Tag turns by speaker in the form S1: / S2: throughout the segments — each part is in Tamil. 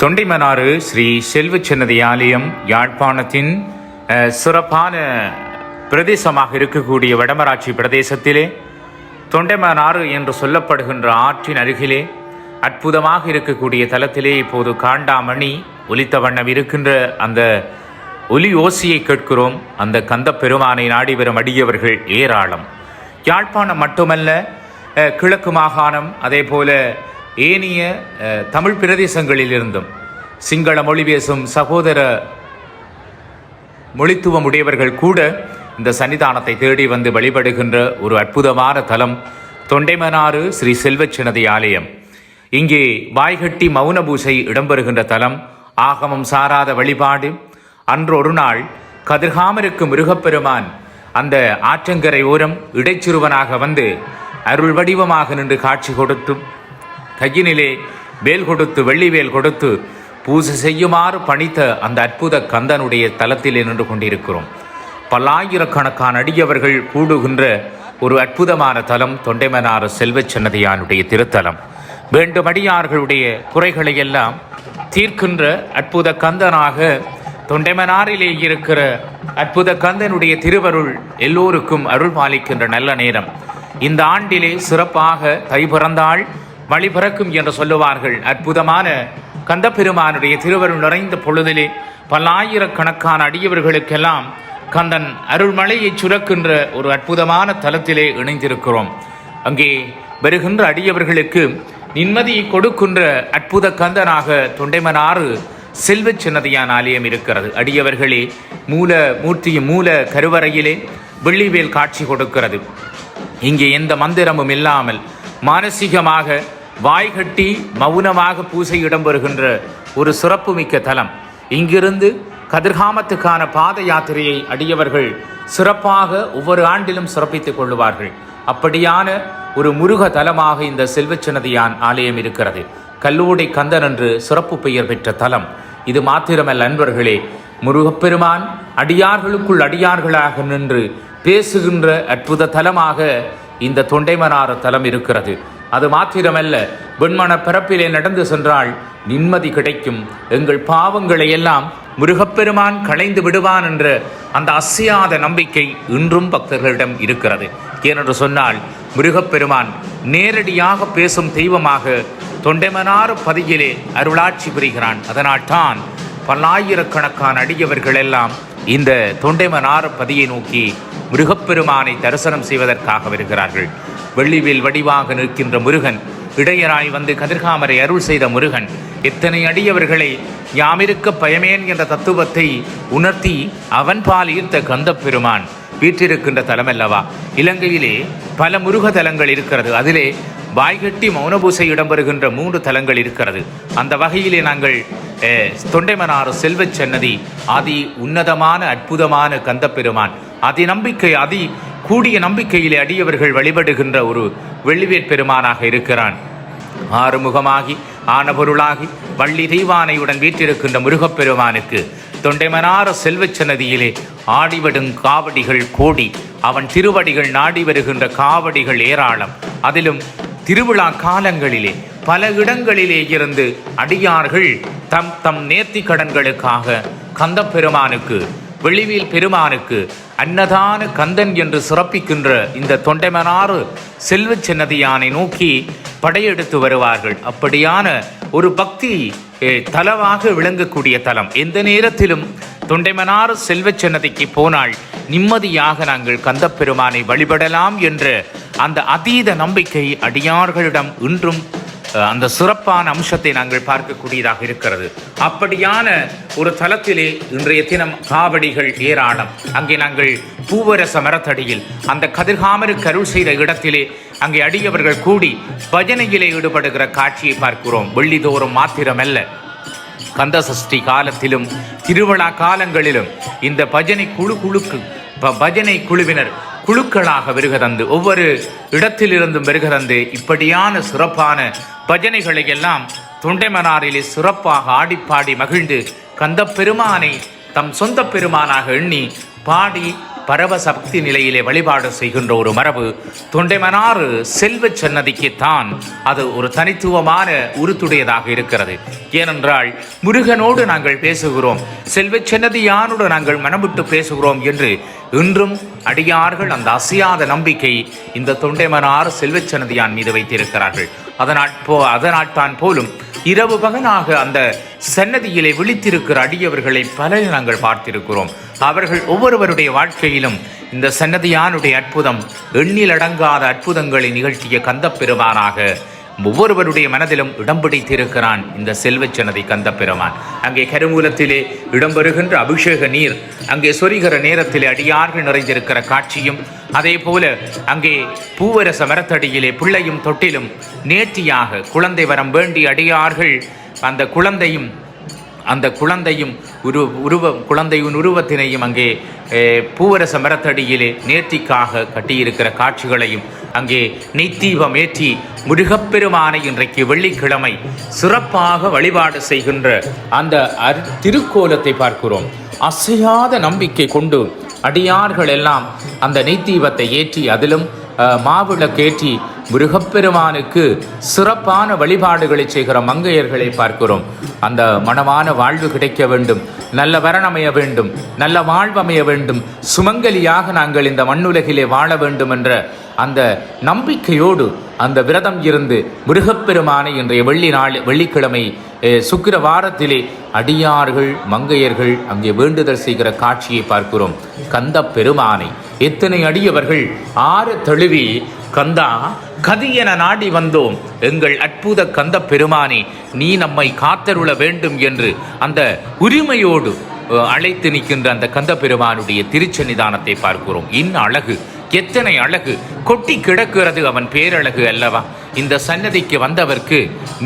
S1: தொண்டைமனாறு ஸ்ரீ செல்வச்சன்னதி ஆலயம் யாழ்ப்பாணத்தின் சிறப்பான பிரதேசமாக இருக்கக்கூடிய வடமராட்சி பிரதேசத்திலே தொண்டைமனாறு என்று சொல்லப்படுகின்ற ஆற்றின் அருகிலே அற்புதமாக இருக்கக்கூடிய தலத்திலே இப்போது காண்டாமணி ஒலித்த வண்ணம் இருக்கின்ற அந்த ஒலி ஓசையை கேட்கிறோம். அந்த கந்த பெருமானை நாடி வரும் அடியவர்கள் ஏராளம். யாழ்ப்பாணம் மட்டுமல்ல கிழக்கு மாகாணம் அதே போல ஏனைய தமிழ் பிரதேசங்களிலிருந்தும் சிங்கள மொழி பேசும் சகோதர மொழித்துவம் உடையவர்கள் கூட இந்த சன்னிதானத்தை தேடி வந்து வழிபடுகின்ற ஒரு அற்புதமான தலம் தொண்டைமனாறு ஸ்ரீ செல்வச்சினதி ஆலயம். இங்கே வாய்கட்டி மௌன பூசை இடம்பெறுகின்ற தலம். ஆகமம் சாராத வழிபாடு. அன்று ஒரு நாள் கதிர்காமருக்கு முருகப்பெருமான் அந்த ஆற்றங்கரை ஓரம் இடைச்சிறுவனாக வந்து அருள் வடிவமாக நின்று காட்சி கொடுத்தும் கையினிலே வேல் கொடுத்து வெள்ளி வேல் கொடுத்து பூஜை செய்யுமாறு பணித்த அந்த அற்புத கந்தனுடைய தலத்திலே நின்று கொண்டிருக்கிறோம். பல்லாயிரக்கணக்கான அடியவர்கள் கூடுகின்ற ஒரு அற்புதமான தலம் தொண்டைமனார் செல்வச்சன்னதியானுடைய திருத்தலம். வேண்டுமடியார்களுடைய குறைகளை எல்லாம் தீர்க்கின்ற அற்புத கந்தனாக தொண்டைமனாரிலே இருக்கிற அற்புத கந்தனுடைய திருவருள் எல்லோருக்கும் அருள் பாலிக்கின்ற நல்ல நேரம். இந்த ஆண்டிலே சிறப்பாக தை பிறந்தாள் வழிபிறக்கும் என்று சொல்லுவார்கள். அற்புதமான கந்தப்பெருமானுடைய திருவருள் நிறைந்த பொழுதிலே பல்லாயிரக்கணக்கான அடியவர்களுக்கெல்லாம் கந்தன் அருள்மலையை சுரக்கின்ற ஒரு அற்புதமான தலத்திலே இணைந்திருக்கிறோம். அங்கே வருகின்ற அடியவர்களுக்கு நிம்மதியை கொடுக்கின்ற அற்புத கந்தனாக தொண்டைமனாறு செல்வச் சின்னதியான் ஆலயம் இருக்கிறது. அடியவர்களே மூல மூர்த்தியும் மூல கருவறையிலே வெள்ளிவேல் காட்சி கொடுக்கிறது. இங்கே எந்த மந்திரமும் இல்லாமல் மானசீகமாக வாய்கட்டி மௌனமாக பூசை இடம்பெறுகின்ற ஒரு சிறப்புமிக்க தலம். இங்கிருந்து கதிர்காமத்துக்கான பாத யாத்திரையை அடியவர்கள் சிறப்பாக ஒவ்வொரு ஆண்டிலும் சிறப்பித்துக் கொள்ளுவார்கள். அப்படியான ஒரு முருக தலமாக இந்த செல்வச்சனதியான் ஆலயம் இருக்கிறது. கல்லூடை கந்தன் என்று சிறப்பு பெயர் பெற்ற தலம். இது மாத்திரமல்ல அன்பர்களே முருகப்பெருமான் அடியார்களுக்குள் அடியார்களாக நின்று பேசுகின்ற அற்புத தலமாக இந்த தொண்டைமனார தலம் இருக்கிறது. அது மாத்திரமல்ல வெண்மன பிறப்பிலே நடந்து சென்றால் நிம்மதி கிடைக்கும். எங்கள் பாவங்களை எல்லாம் முருகப்பெருமான் களைந்து விடுவான் என்ற அந்த அசையாத நம்பிக்கை இன்றும் பக்தர்களிடம் இருக்கிறது. ஏனென்று சொன்னால் முருகப்பெருமான் நேரடியாக பேசும் தெய்வமாக தொண்டைமனார் பதியிலே அருளாட்சி புரிகிறான். அதனால் தான் பல்லாயிரக்கணக்கான அடியவர்கள் எல்லாம் இந்த தொண்டைமனார் பதியை நோக்கி முருகப்பெருமானை தரிசனம் செய்வதற்காக வருகிறார்கள். வெள்ளிவேல் வடிவாக நிற்கின்ற முருகன் இடையராய் வந்து கதிர்காமரை அருள் செய்த முருகன் எத்தனை அடியவர்களை யாமிருக்க பயமேன் என்ற தத்துவத்தை உணர்த்தி அவன் பால் ஈர்த்த கந்தப் பெருமான் வீற்றிருக்கின்ற தலமல்லவா. இலங்கையிலே பல முருக தலங்கள் இருக்கிறது. அதிலே வாய்கட்டி மௌனபூசை இடம்பெறுகின்ற மூன்று தலங்கள் இருக்கிறது. அந்த வகையிலே நாங்கள் தொண்டைமனார் செல்வச் சன்னதி அதி உன்னதமான அற்புதமான கந்தப்பெருமான் அதி நம்பிக்கை அதி கூடிய நம்பிக்கையிலே அடியவர்கள் வழிபடுகின்ற ஒரு வெள்ளிவேற் பெருமானாக இருக்கிறான். ஆறுமுகமாகி ஆனபொருளாகி வள்ளி தெய்வானையுடன் வீற்றிருக்கின்ற முருகப்பெருமானுக்கு தொண்டைமனார செல்வச் சன்னதியிலே ஆடிவடும் காவடிகள் கோடி அவன் திருவடிகள் நாடி வருகின்ற காவடிகள் ஏராளம். அதிலும் திருவிழா காலங்களிலே பல இடங்களிலே இருந்து அடியார்கள் தம் தம் நேர்த்தி கடன்களுக்காக கந்தப்பெருமானுக்கு வெளிவேல் பெருமானுக்கு அன்னதான கந்தன் என்று சிறப்பிக்கின்ற இந்த தொண்டைமனாறு செல்வ சின்னதியானை நோக்கி படையெடுத்து வருவார்கள். அப்படியான ஒரு பக்தி தலவாக தலமாக விளங்கக்கூடிய தலம். எந்த நேரத்திலும் தொண்டைமனாறு செல்வ சின்னதிக்கு போனால் நிம்மதியாக நாங்கள் கந்தப்பெருமானை வழிபடலாம் என்ற அந்த அதீத நம்பிக்கை அடியார்களிடம் இன்றும் அந்த சிறப்பான அம்சத்தை நாங்கள் பார்க்கக்கூடியதாக இருக்கிறது. அப்படியான ஒரு தலத்திலே இன்றைய தினம் காவடிகள் ஏராளம். அங்கே நாங்கள் பூவரச மரத்தடியில் அந்த கதிர்காமரு கருள் செய்த இடத்திலே அங்கே அடியவர்கள் கூடி பஜனையிலே ஈடுபடுகிற காட்சியை பார்க்கிறோம். வெள்ளிதோறும் மாத்திரமல்ல. கந்த சஷ்டி காலத்திலும் திருவிழா காலங்களிலும் இந்த பஜனை குழு குழுக்கு ப- பஜனை குழுவினர் குழுக்களாக வருகதந்து ஒவ்வொரு இடத்திலிருந்தும் வருகதந்து இப்படியான சிறப்பான பஜனைகளை எல்லாம் தொண்டைமனாரிலே சிறப்பாக ஆடிப்பாடி மகிழ்ந்து கந்த பெருமானை தம் சொந்த பெருமானாக எண்ணி பாடி பரவசக்தி நிலையிலே வழிபாடு செய்கின்ற ஒரு மரபு தொண்டைமனாறு செல்வச் சன்னதிக்குத்தான் அது ஒரு தனித்துவமான உருத்துடையதாக இருக்கிறது. ஏனென்றால் முருகனோடு நாங்கள் பேசுகிறோம் செல்வச் சன்னதியானோடு நாங்கள் மனமிட்டு பேசுகிறோம் என்று இன்றும் அடியார்கள் அந்த அசையாத நம்பிக்கை இந்த தொண்டைமனார் செல்வச்சன்னதியான் மீது வைத்திருக்கிறார்கள். அதனால் போ அதனால் தான் போலும் இரவு பகனாக அந்த சன்னதியிலே விழித்திருக்கிற அடியவர்களை பல நாங்கள் பார்த்திருக்கிறோம். அவர்கள் ஒவ்வொருவருடைய வாழ்க்கையிலும் இந்த சன்னதியானுடைய அற்புதம் எண்ணிலடங்காத அற்புதங்களை நிகழ்த்திய கந்தப்பெருமானாக ஒவ்வொருவருடைய மனதிலும் இடம் பிடித்திருக்கிறான் இந்த செல்வச்சனதி கந்த பெருமான் அங்கே கருமூலத்திலே இடம்பெறுகின்ற அபிஷேக நீர் அங்கே சொரிகிற நேரத்திலே அடியார்கள் நிறைந்திருக்கிற காட்சியும் அதே போல அங்கே பூவரச மரத்தடியிலே பிள்ளையும் தொட்டிலும் நேர்த்தியாக குழந்தை வரம் வேண்டி அடியார்கள் அந்த குழந்தையும் அந்த குழந்தையும் உரு உருவம் குழந்தையின் உருவத்தினையும் அங்கே பூவரச மரத்தடியிலே நேர்த்திக்காக கட்டியிருக்கிற காட்சிகளையும் அங்கே நெய்த்தீபம் ஏற்றி முருகப்பெருமானை இன்றைக்கு வெள்ளிக்கிழமை சிறப்பாக வழிபாடு செய்கின்ற அந்த திருக்கோலத்தை பார்க்கிறோம். அசையாத நம்பிக்கை கொண்டு அடியார்கள் எல்லாம் அந்த நெய்த்தீபத்தை ஏற்றி அதிலும் மாவிளக்கு மாவிளக்கேற்றி முருகப்பெருமானுக்கு சிறப்பான வழிபாடுகளை செய்கிற மங்கையர்களை பார்க்கிறோம். அந்த மனமான வாழ்வு கிடைக்க வேண்டும். நல்ல வரணமைய வேண்டும். நல்ல வாழ்வமைய வேண்டும். சுமங்கலியாக நாங்கள் இந்த மண்ணுலகிலே வாழ வேண்டும் என்ற அந்த நம்பிக்கையோடு அந்த விரதம் இருந்து முருகப்பெருமானை இன்றைய வெள்ளி நாள் வெள்ளிக்கிழமை சுக்கிர வாரத்திலே அடியார்கள் மங்கையர்கள் அங்கே வேண்டுதல் செய்கிற காட்சியை பார்க்கிறோம். கந்த பெருமானை. எத்தனை அடியவர்கள் ஆறு தழுவி கந்தா கதி என நாடி வந்தோம். எங்கள் அற்புத கந்த பெருமானே நீ நம்மை காத்தருள வேண்டும் என்று அந்த உரிமையோடு அழைத்து நிற்கின்ற அந்த கந்த பெருமானுடைய திருச்சன்னிதானத்தை பார்க்கிறோம். இன்ன அழகு எத்தனை அழகு கொட்டி கிடக்கிறது அவன் பேரழகு அல்லவா? இந்த சன்னதிக்கு வந்தவர்க்கு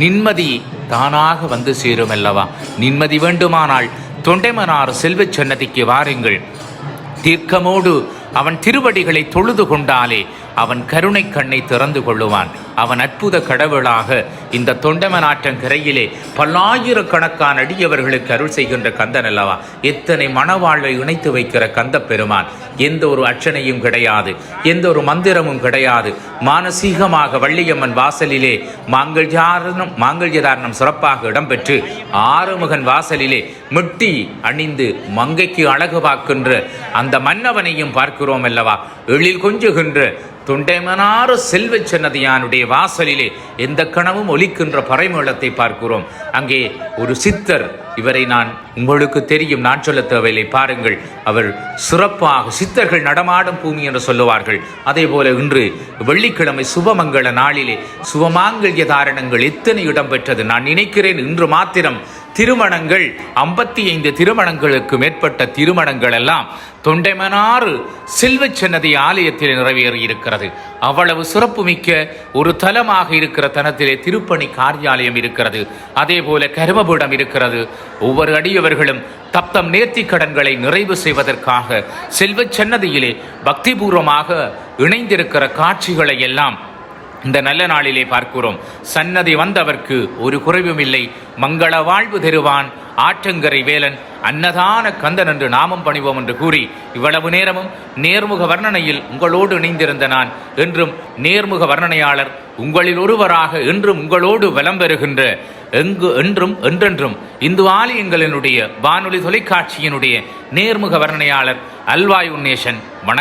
S1: நிம்மதி தானாக வந்து சேரும் அல்லவா? நிம்மதி வேண்டுமானால் தொண்டைமனார் செல்வச் சன்னதிக்கு வாருங்கள். தீர்க்கமோடு அவன் திருவடிகளை தொழுது கொண்டாலே அவன் கருணை கண்ணை திறந்து கொள்ளுவான். அவன் அற்புத கடவுளாக இந்த தொண்டமனாற்றங்கரையிலே பல்லாயிரக்கணக்கான அடியவர்களுக்கு அருள் செய்கின்ற கந்தன் அல்லவா? எத்தனை மனவாழ்வை இணைத்து வைக்கிற கந்த பெருமான்? எந்த ஒரு அர்ச்சனையும் கிடையாது. எந்த ஒரு மந்திரமும் கிடையாது. மானசீகமாக வள்ளியம்மன் வாசலிலே மாங்கல்யாரணம் மாங்கல்யதாரணம் சிறப்பாக இடம்பெற்று ஆறுமுகன் வாசலிலே மெட்டி அணிந்து மங்கைக்கு அழகு பார்க்கின்ற அந்த மன்னவனையும் பார்க்கிறோம் அல்லவா? எழில் கொஞ்சுகின்ற தொண்டைமனாறு செல்வச் சன்னதியானுடைய வாசலிலே எந்த கணமும் ஒலிக்கின்ற பறைமேளத்தை பார்க்கிறோம். அங்கே ஒரு சித்தர் இவரை நான் உங்களுக்கு தெரியும் நான் சொல்ல தேவையில்லை பாருங்கள். அவர் சிறப்பாக சித்தர்கள் நடமாடும் பூமி என்று சொல்லுவார்கள். அதே போல இன்று வெள்ளிக்கிழமை சுபமங்கள நாளிலே சுபமாங்கல்ய தாரணங்கள் எத்தனை இடம்பெற்றது நான் நினைக்கிறேன். இன்று மாத்திரம் திருமணங்கள் ஐம்பத்தி ஐந்து திருமணங்களுக்கு மேற்பட்ட திருமணங்கள் எல்லாம் தொண்டைமனாறு செல்வச் சன்னதி ஆலயத்தில் நிறைவேறி இருக்கிறது அவ்வளவு சிறப்புமிக்க ஒரு தலமாக இருக்கிற தனத்திலே திருப்பணி காரியாலயம் இருக்கிறது. அதே போல கருமபீடம் இருக்கிறது. ஒவ்வொரு அடியவர்களும் தப்தம் நேர்த்தி கடன்களை நிறைவு செய்வதற்காக செல்வச் சன்னதியிலே பக்திபூர்வமாக இணைந்திருக்கிற காட்சிகளை எல்லாம் இந்த நல்ல நாளிலே பார்க்கிறோம். சன்னதி வந்தவர்க்கு ஒரு குறைவும் இல்லை. மங்கள வாழ்வு தருவான் ஆற்றங்கரை வேலன். அன்னதான கந்தன் என்று நாமம் பணிவோம் என்று கூறி இவ்வளவு நேரமும் நேர்முக வர்ணனையில் உங்களோடு இணைந்திருந்த நான் என்றும் நேர்முக வர்ணனையாளர் உங்களில் ஒருவராக என்றும் உங்களோடு வலம் பெறுகின்ற எங்கு என்றும் என்றென்றும் இந்து ஆலயங்களினுடைய வானொலி தொலைக்காட்சியினுடைய நேர்முக வர்ணனையாளர் அல்வாய் உன்னேஷன் வணக்கம்.